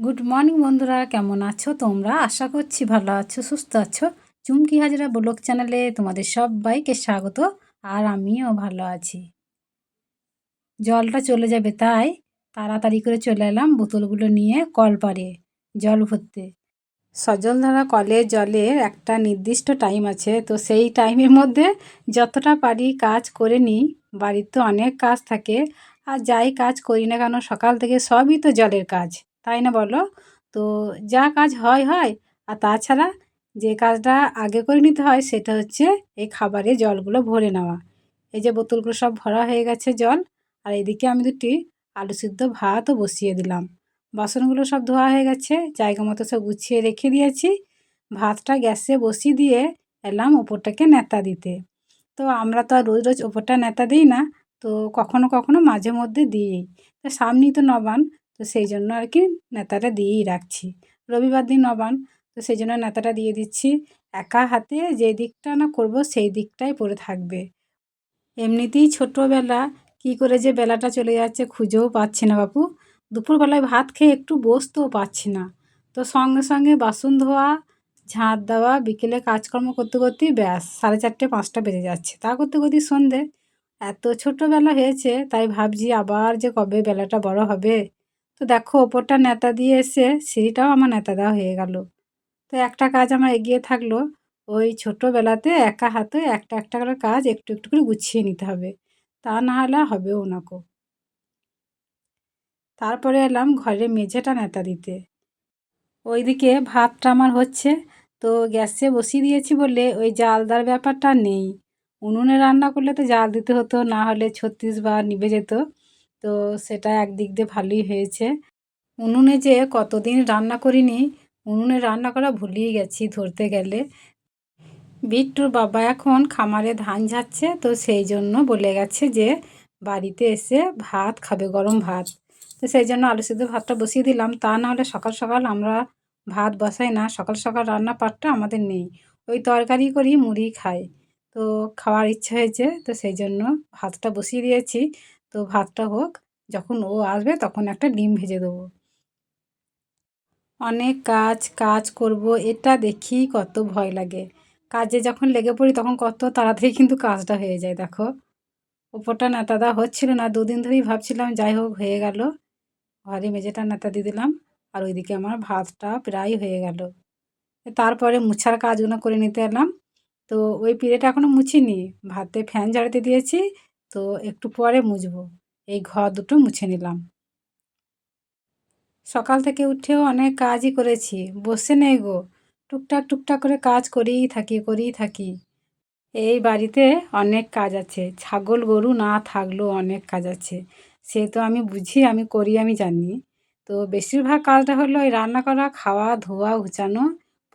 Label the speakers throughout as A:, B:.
A: Good morning বন্ধুরা। কেমন আছো তোমরা? আশা করছি ভালো আছো, সুস্থ আছো। চুমকি হাজরা ব্লগ চ্যানেলে তোমাদের সবাইকে স্বাগত, আর আমিও ভালো আছি। জলটা চলে যাবে তাই তাড়াতাড়ি করে চলে এলাম বোতলগুলো নিয়ে কল পারে জল ভরতে। সজলধারা কলে জলের একটা নির্দিষ্ট টাইম আছে, তো সেই টাইমের মধ্যে যতটা পারি কাজ করে নিই। বাড়ির তো অনেক কাজ থাকে, আর যাই কাজ করি না কেন সকাল থেকে সবই তো জলের কাজ। তাই না বলো? তো যা কাজ হয় হয়। আর তাছাড়া যে কাজটা আগে করে নিতে হয়, সেটা হচ্ছে এই খাবারে জলগুলো ভরে নেওয়া। এই যে বোতলগুলো সব ভরা হয়ে গেছে জল, আর এদিকে আমি দুটি আলু সিদ্ধ ভাতও বসিয়ে দিলাম। বাসনগুলো সব ধোয়া হয়ে গেছে, জায়গা মতো সব গুছিয়ে রেখে দিয়েছি। ভাতটা গ্যাসে বসিয়ে দিয়ে এলাম ওপরটাকে নেতা দিতে। তো আমরা তো আর রোজ রোজ ওপরটা নেতা দিই না, তো কখনো কখনো মাঝে মধ্যে দিই। তো সামনেই তো নবান তো সেই জন্য আর কি নেতাটা দিয়েই রাখছি। রবিবার দিন নবান তো সেই জন্য নেতাটা দিয়ে দিচ্ছি। একা হাতে যে দিকটা না করব, সেই দিকটাই পড়ে থাকবে। এমনিতেই ছোটোবেলা কি করে যে বেলাটা চলে যাচ্ছে খুঁজেও পাচ্ছি না বাপু। দুপুরবেলায় ভাত খেয়ে একটু বসতেও পারছি না। তো সঙ্গে সঙ্গে বাসন ধোয়া, ঝাঁট দেওয়া, বিকেলে কাজকর্ম করতে করতেই ব্যাস সাড়ে চারটে, পাঁচটা বেজে যাচ্ছে। তা করতে করতে সন্ধে। এত ছোটোবেলা হয়েছে, তাই ভাবছি আবার যে কবে বেলাটা বড় হবে। তো দেখো, ওপরটা নেতা দিয়ে এসে সিঁড়িটাও আমার নেতা দেওয়া হয়ে গেল। তো একটা কাজ আমার এগিয়ে থাকল, ওই ছোটোবেলাতে একা হাতে একটা একটা করে কাজ একটু একটু করে গুছিয়ে নিতে হবে। তা না হলে হবেও না কো। তারপরে এলাম ঘরে মেঝেটা নেতা দিতে। ওইদিকে ভাতটা আমার হচ্ছে, তো গ্যাসে বসিয়ে দিয়েছি বলে ওই জাল দেওয়ার ব্যাপারটা নেই। উনুনে রান্না করলে তো জাল দিতে হতো, না হলে ছত্রিশ বার নিভে যেত। তো সেটা একদিক দিয়ে ভালোই হয়েছে। উনুনে যে কতদিন রান্না করিনি, উনুনে রান্না করা ভুলিয়ে গেছি ধরতে গেলে। বিট্টুর বাবা এখন খামারে ধান ঝাচ্ছে তো সেই জন্য বলে গেছে যে বাড়িতে এসে ভাত খাবে, গরম ভাত। তো সেই জন্য আলু সিদ্ধ ভাতটা বসিয়ে দিলাম। তা না হলে সকাল সকাল আমরা ভাত বসাই না, সকাল সকাল রান্না পাটটা আমাদের নেই। ওই তরকারি করি, মুড়ি খাই। তো খাওয়ার ইচ্ছা হয়েছে, তো সেই জন্য ভাতটা বসিয়ে দিয়েছি। তো ভাতটা হোক, যখন ও আসবে তখন একটা ডিম ভেজে দেবো। অনেক কাজ কাজ করব, এটা দেখি কত ভয় লাগে। কাজে যখন লেগে পড়ি তখন কত তাড়াতাড়ি কিন্তু কাজটা হয়ে যায়, দেখো। ওপরটা নেতাদা হচ্ছিল না, দুদিন ধরেই ভাবছিলাম, যাই হোক, হয়ে গেল। ঘরে মেঝেটা নেতা দিয়ে দিলাম, আর ওইদিকে আমার ভাতটা প্রায় হয়ে গেল। তারপরে মুছার কাজগুলো করে নিতে এলাম। তো ওই পিড়েটা এখনও মুছিনি। ভাতে ফ্যান ঝাড়তে দিয়েছি তো একটু পরে মুছবো। এই ঘর দুটো মুছে নিলাম। সকাল থেকে উঠেও অনেক কাজই করেছি। বসে নেই গো। টুকটাক টুকটাক করে কাজ করেই থাকি করেই থাকি। এই বাড়িতে অনেক কাজ আছে। ছাগল, গরু না থাকলেও অনেক কাজ আছে। সে তো আমি বুঝি, আমি করি, আমি জানি। তো বেশিরভাগ কাজটা হলো এই রান্না করা, খাওয়া, ধোয়া ঘুচানো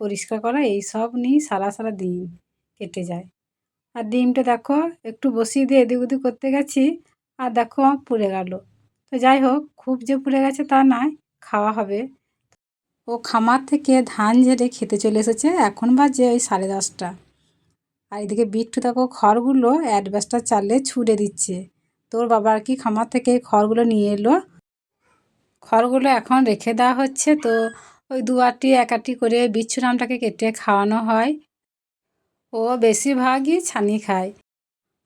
A: পরিষ্কার করা এই সব নিয়েই সারা সারা দিন কেটে যায়। আর ডিমটা দেখো, একটু বসিয়ে দিয়ে এদিক ওদিক করতে গেছি, আর দেখো পুড়ে গেল। তো যাই হোক, খুব যে পুড়ে গেছে তা নয়, খাওয়া হবে। ও খামার থেকে ধান ঝেড়ে খেতে চলে এসেছে, এখন বাজে ওই সাড়ে দশটা। আর এদিকে বিট্টু দেখো খড়গুলো অ্যাডভেস্টার চালে ছুঁড়ে দিচ্ছে। তোর বাবা আর কি খামার থেকে খড়গুলো নিয়ে এলো। খড়গুলো এখন রেখে দেওয়া হচ্ছে, তো ওই দু আটটি এক আটটি করে বিচ্ছু নামটাকে কেটে খাওয়ানো হয়। ও বেশিরভাগই ছানি খায়।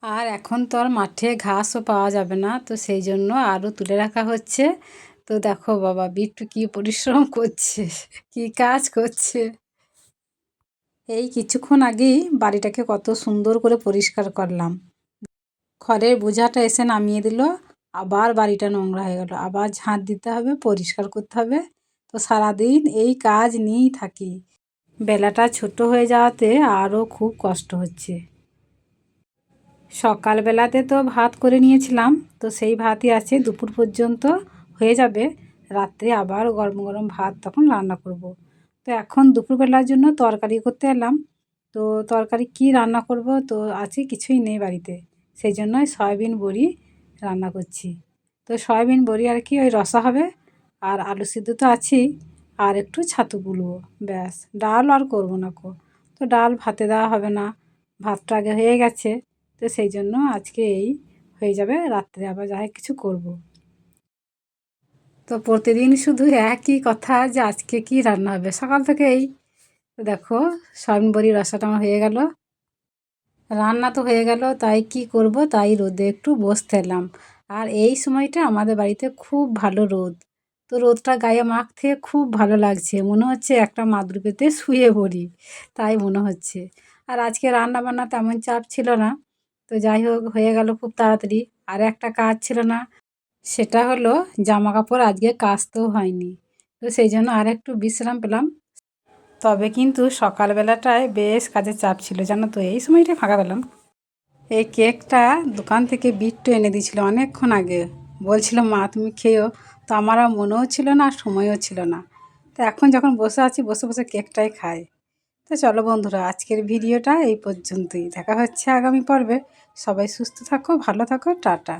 A: আর এখন তো আর মাঠে ঘাসও পাওয়া যাবে না, তো সেই জন্য আরও তুলে রাখা হচ্ছে। তো দেখো বাবা, বিট্টু কী পরিশ্রম করছে, কী কাজ করছে। এই কিছুক্ষণ আগেই বাড়িটাকে কত সুন্দর করে পরিষ্কার করলাম। খড়ের বোঝাটা এসে নামিয়ে দিল, আবার বাড়িটা নোংরা হয়ে গেল। আবার ঝাঁট দিতে হবে, পরিষ্কার করতে হবে। তো সারাদিন এই কাজ নিয়েই থাকি। বেলাটা ছোট হয়ে যাওয়াতে আরও খুব কষ্ট হচ্ছে। সকালবেলাতে তো ভাত করে নিয়েছিলাম, তো সেই ভাতই আছে দুপুর পর্যন্ত হয়ে যাবে। রাত্রে আবার গরম গরম ভাত তখন রান্না করব। তো এখন দুপুরবেলার জন্য তরকারি করতে এলাম। তো তরকারি কি রান্না করব তো আছে কিছুই নেই বাড়িতে, সেই জন্যই সয়াবিন বড়ি রান্না করছি। তো সয়াবিন বড়ি আর কি, ওই রসা হবে আর আলু সিদ্ধ তো আছেই। আর একটু ছাতু গুলবো ব্যাস। ডাল আর করব না কো। তো ডাল ভাতে দেওয়া হবে না, ভাতটা আগে হয়ে গেছে। তো সেই জন্য আজকে এই হয়ে যাবে, রাত্রে আবার যাই কিছু করব। তো প্রতিদিন শুধু একই কথা যে আজকে কি রান্না হবে। সকাল থেকে এই দেখো সয়াবিন বড়ি রসাটা আমার হয়ে গেল। রান্না তো হয়ে গেল, তাই কি করব? তাই রোদে একটু বসতে এলাম। আর এই সময়টা আমাদের বাড়িতে খুব ভালো রোদ। তো রোদটা গায়ে মাখতে খুব ভালো লাগছে। মনে হচ্ছে একটা মাদুর পেতে শুয়ে পড়ি, তাই মনে হচ্ছে। আর আজকে রান্না বান্না তেমন চাপ ছিল না। তো যাই হোক, হয়ে গেল খুব তাড়াতাড়ি। আর একটা কাজ ছিল না, সেটা হলো জামা কাপড় আজকে কাচতেও হয়নি। তো সেই জন্য আর একটু বিশ্রাম পেলাম। তবে কিন্তু সকালবেলাটায় বেশ কাজের চাপ ছিল, জানো তো? এই সময়টা ফাঁকা পেলাম। এই কেকটা দোকান থেকে বিট্টু এনে দিয়েছিল অনেকক্ষণ আগে। বলছিল, মা, তুমি খেয়েও তো আমার আর মনেও ছিল না, আর সময়ও ছিল না। তো এখন যখন বসে আছি, বসে বসে কেকটাই খাই। তো চলো বন্ধুরা, আজকের ভিডিওটা এই পর্যন্তই। দেখা হচ্ছে আগামী পর্বে। সবাই সুস্থ থাকো, ভালো থাকো, টাটা।